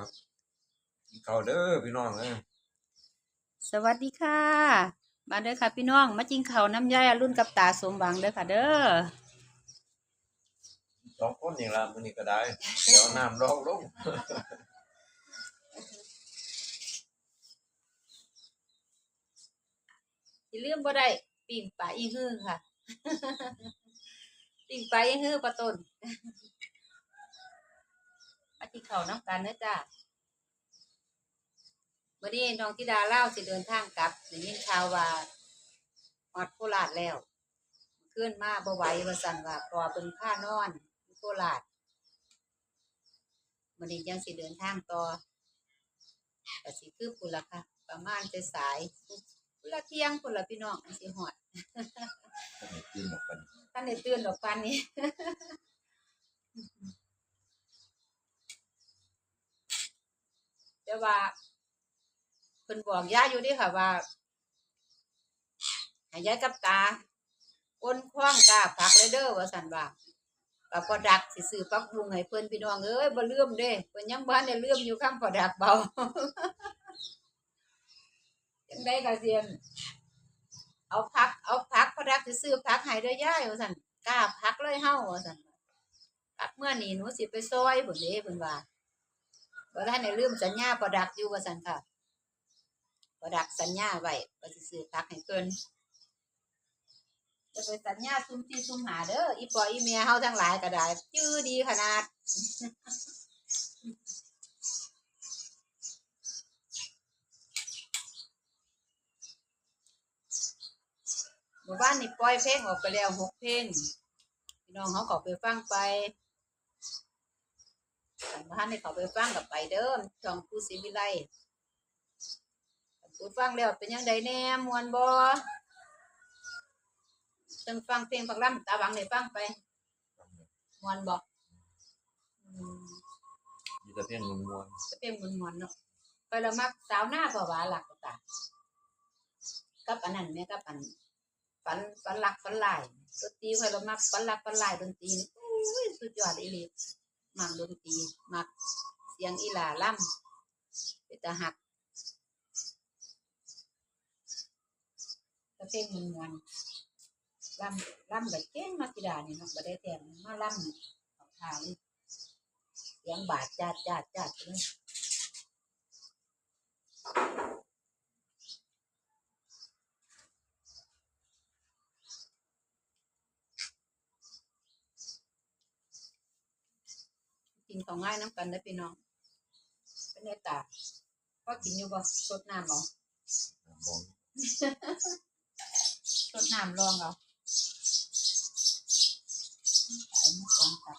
ครับกินข้าวเด้อพี่น้องเอ้ยสวัสดีค่ะ มาเด้อค่ะพี่น้อง มาจิงเขาวน้ำยายรุ่นกับตาสมหวังเด้อค่ะ เด้อสองคนนี่ละมื้อนี้ก็ได้ เดี๋ยวน้ำรองลงอย่าลืมบ่ได้ปิ่งปลาอีฮื้อค่ะ ปิ่งปลาอีฮื้อปลาต้น มาจิงเขาวน้ำกันเด้อจ้าวันนี้น้องธิดาเล่าวสิเดินทางกลับได้ยินข่าวว่าฮอดโคราชแล้วขึ้นมาบ่ไหวว่าสั่นว่าเพราะว่าเป็นค่านอนอยู่โคราชมันนี้ยังสิเดินทางต่อแต่สิคือพุ่นละค่ะ ประมาณจะสายพุ่นละเที่ยงพุ่นละพี่น้องอันสิหอดก็ไม่กินหมดกันท่านได้ตื่นดอกปันนี้ แต่ว่าเพิ่นบอกย่าอยู่ดิค่ะว่าห้ยายกับตาอ้นคว้างกาผักเลยเด้อว่าสันว่าปพอดักสิซื้อปักบุงให้เพิ่นพี่น้องเอ้ยบ่ลืมเด้เพิ่นยังบ่ทันได้ลืมอยู่คำพอดักเบาจังได้ก็เสียนเอาพักเอาพักพอดักสิซื้อพักให้เด้อย่าว่าซั่นกล้าพักเลยเฮาว่าซั่นพักเมื่อนี้หนูสิไปซอยพุ่นเด้เพิ่นว่าบ่ทันได้ลืมสัญญาพอดักอยู่ว่าซั่นค่ะ พอดักสัญญาไว้ว่าสิซื้อพักให้เพิ่นจะไปสัญญาซุ่มที่ซุ่มหาเด้ออีปออีเมียเฮาทั้งหลายก็ได้จื้อดีขนาดหมู่บ้านนี่ปล่อยเพลงออกไปแล้วหกเพลงพี่น้องเขาก็ไปฟังไปท่านบ้านนี่เขาไปฟังกับไปเด้อช่องผู้ศิวิไล ผู้ฟังแล้วเป็นยังไงแน่มวนบ่จังฟังเพลงพักล่ำตาบังได้ฟังไปมวนบ่อืมมีแต่เพียงมวนจะเป็นมวนมวนๆเนาะไปละมักสาวหน้าเพราะว่าหลักตากับอันนั้นแม่กับอันฝันฝันหลักฝันหลายดนตรีใครเรามักฝันหลักฝันหลายดนตรีนี่อุ้ยสุดยอดอีหลีมักดนตรีมักเสียงอีหลาล่ำเป็นตาหัก ก็เงมันมวนล่ำล่ำแบบเก่งมากิดานี่เนาะบ่ได้แต่งมาล่ำของทางเสียงบาดจาดจาดจาดเลยกินของง่ายน้ำกันได้พี่น้องเป็นไงตาก็กินอยู่บ่สดน้ำเอาๆบ่ รดน้ำรองเอาใส่มะกองตัด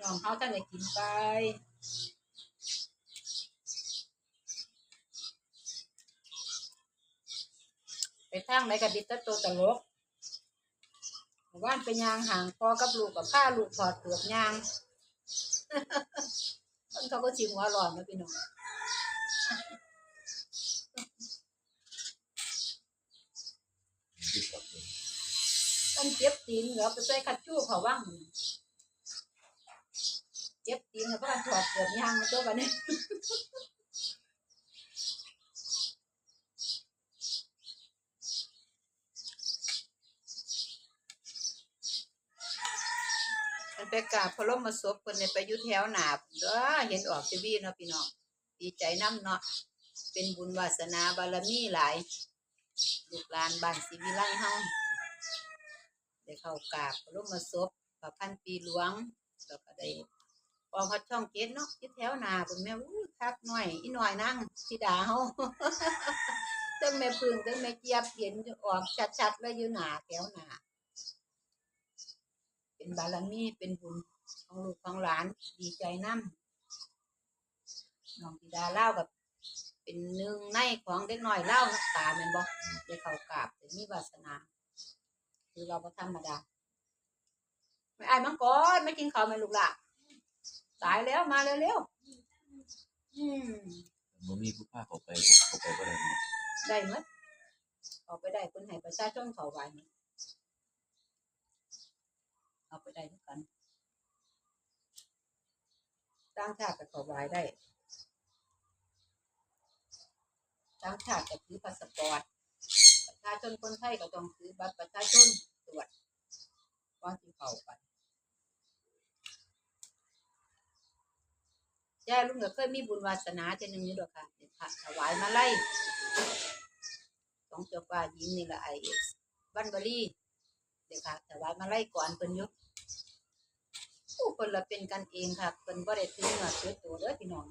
น้องเขาท่านได้กินไปไปทางไหนกับดิตะโตตลก ว่านไปยางห่างพอกับลูกกับข้าลูกถอดเปลือกยางคนเขาก็ชิมหัวร้อนนะพี่น้องกินกับเพิ่นต้องเจ็บตีนเหรอไปใส่คัดชู้เขาว่างเจ็บตีนเขาเพราะการถอดเปลือกยางมาตัวกันน ไปกราบพระลมมาศพคนในไปอยุทธแถวหนาเด้อเห็นออกทีวีเนาะพี่น้องดีใจน้ำเนาะเป็นบุญวาสนาบารมีหลายลูกหลานบ้านศรีวิไลเฮาได้เข้ากราบพระลมมาศพพระพันปีหลวงแล้วก็ได้พอกพัดช่องเกตเนาะอยุแถวหนาเป็นแม่อู้คักหน่อยอีหน่อยนั่งที่ดาเฮาตั้งแม่พึ่งตั้งแม่เจี๊ยบเห็นออกชัดๆเลยอยู่หนาแถวหนา เป็นบารมีเป็นบุญของลูกของหลานดีใจน้ำน้องธิดาเล่ากับเป็นหนึ่งในของเด็กน้อยเล่านักตาแม่นบ่ได้เข้ากราบแต่มีวาสนา คือเราบ่ธรรมดาไม่อายมังกรไม่กินข้าวไหม่ลูกหล่ะตายแล้วมาเร็วๆอืมมันมีผู้พาเขาไปเขาไปก็ได้หมดได้หมดออกไปได้คนให้ประชาชนเขาไว้หมด เอาไปได้ทุกกันต่างชาติก็เขาไว้ได้ต่างชาติก็ถือพาสปอร์ตประชาชนคนไทยก็ต้องถือบัตรประชาชนตรวจก่อนที่เขาไปยายลุงก็เคยมีบุญวาสนาเจานึงอยู่ดอกค่ะเด็ดขาดถวายมาไล่ของเจ้าฟ้าหญิงนี่ละไอ้บันบรีเด็กค่ะแต่ว่ามาไล่ก่อนเพิ่นยู่ ผู้คนละเป็นกันเองค่ะเพิ่นบ่ได้ถือเนื้อถือตัวเด้อพี่น้อง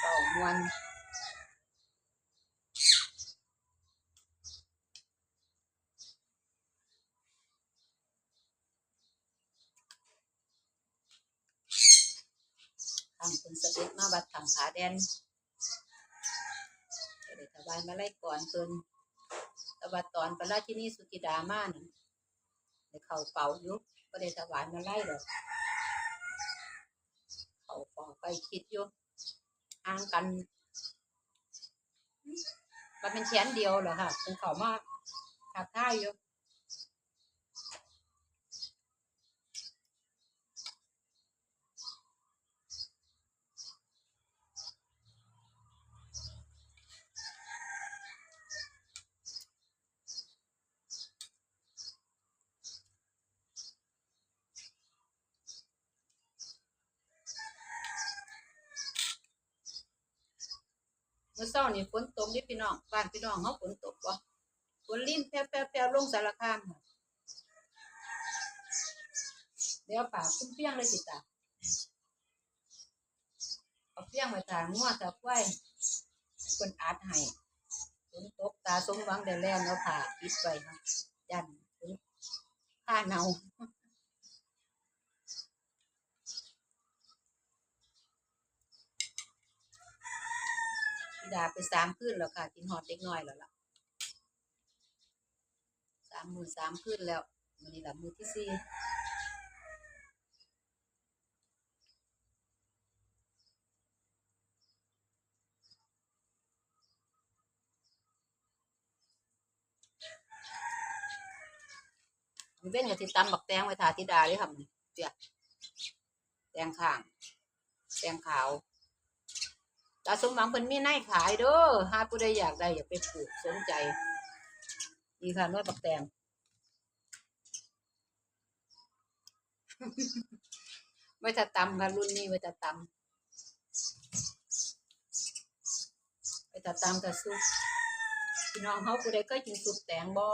เป่ามวนทางเพิ่นเสด็จมาวัดถ้ำผาแดนก็ได้ถวายมาไล่ก่อนเพิ่นต่ว่าตอนพระราชินีสุกิดามานั่น เขาเป่าอยู่ก็ได้ถวายมาไล่ดอกเขาเป่าไปคิดอยู่ห่างกันมันเป็นแชนเดียวเหรอค่ะเป็นเขามาทักทายอยู่ เมื่อเช้านี่ฝนตกนี่พี่น้องบ้านพี่น้องเขาฝนตกบ่ฝนลิ้นแป๊บๆๆลงสารคามค่ะเดี๋ยวป่าคุ้มเพียงเลยสิตาเอาเพียงไว้ทางงัวตาควายคนอาดให้ฝนตกตาสมหวังได้แล้วเอาะผ้าปิดไว้ค่ะยันฝนผ้าเนา พี่ ดาไปสามคืนแล้วค่ะ กินหอดเล็กน้อยแล้วล่ะสามมือสามคืนแล้ววันนี้ละมือที่สี่มันเป็นกับที่ตำบักแตงไว้ทาธิดาเลยค่ะมันเปียแตงข้าง แตงขาว ตาสมหวังเพิ่นมีในขายเด้อหาผู้ใดอยากได้อย่าไปปลูกสนใจ ดีค่ะน้อยปักแตงไว้ถ้าตำค่ะรุ่นนี้ไว้ถ้าตำไว้ถ้าตำกับซุปพี่น้องเฮาผู้ใดเคยกินซุปแตงบ่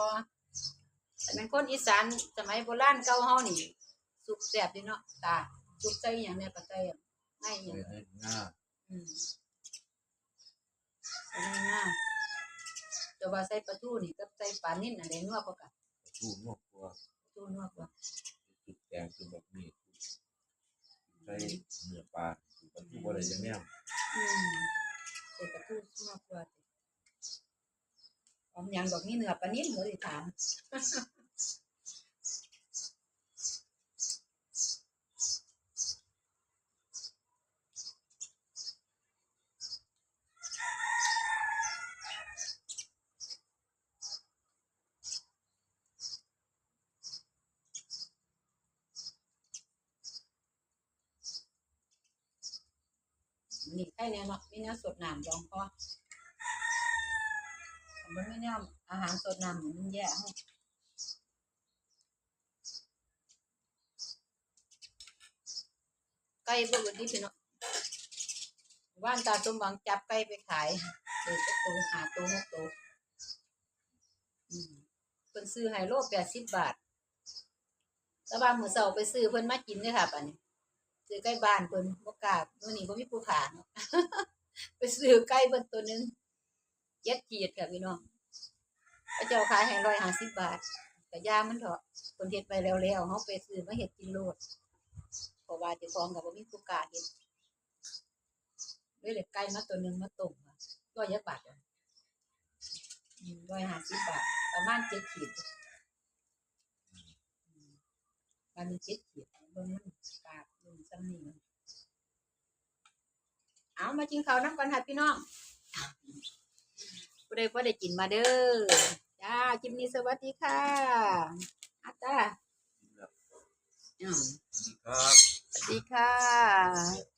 แต่เป็นคนอีสานสมัยโบราณเก่าเฮานี่ซุปแซ่บดีเนาะตาซุปใส่อหย่างเนี่ยก็ใส่ง่ายอหย่างให้หน้าอืม ใส่ง่ายๆแต่ว่าใส่ปลาทูนี่กับใส่ปลานิ่นอันใดนัวกว่ากันชูนกตัวปลาทูนัวกว่าจุดแดงคือแบบนี้ใช้เนื้อปลาคือมันที่ว่าอะไรอย่างเนี้ยอืมใส่ปลาทูนัวกว่าออมยังดอกนี้เนื้อปลานิ่นเหรอสิถาม นี่ใกล้แน่เนาะมีแนวสดน้ำรองพอมันไม่แนวอาหารสดน้ำมันแย่ให้ไก่พวกนี้พี่เนาะว่านตาสมหวังจับไก่ไปขายเด็กตัวหาตัวหกตัวอืมเพิ่นซื้อไฮโลแปดสิบบาทแต่ว่ามื้อเช้าไปซื้อเพิ่นมากินเด้อค่ะปันนี้ ซื้อใกล้บ้านเพิ่นบ่กล้ามื้อนี้บ่มีผู้ขาเนาะไปซื้อไก่เพิ่นตัวนึงเจ็ดขีดค่ะพี่น้องพระเจ้าขายให้150บบาทก็ย่ามันเถอะเพิ่นเฮ็ดไปแล้วๆเฮาไปซื้อมาเฮ็ดกินโลดเพราะว่าจ้าของก็บ่มีผู้กาเฮ็ดเลยได้ไก่มาตัวหนึงมาต้มค่ะร้อยยี่บาทอะอืม150บบาทประมาณ7ขีดอืม มันมี7ขีดเบิ่งมันปากเบิ่งซ้ำนี่มันเอามากินข้าวน้ำกันค่ะพี่น้องผู้ใดพอได้กินมาเด้อจ้าคลิปนี้สวัสดีค่ะอาตากินแล้วอืมสวัสดีครับสวัสดีค่ะ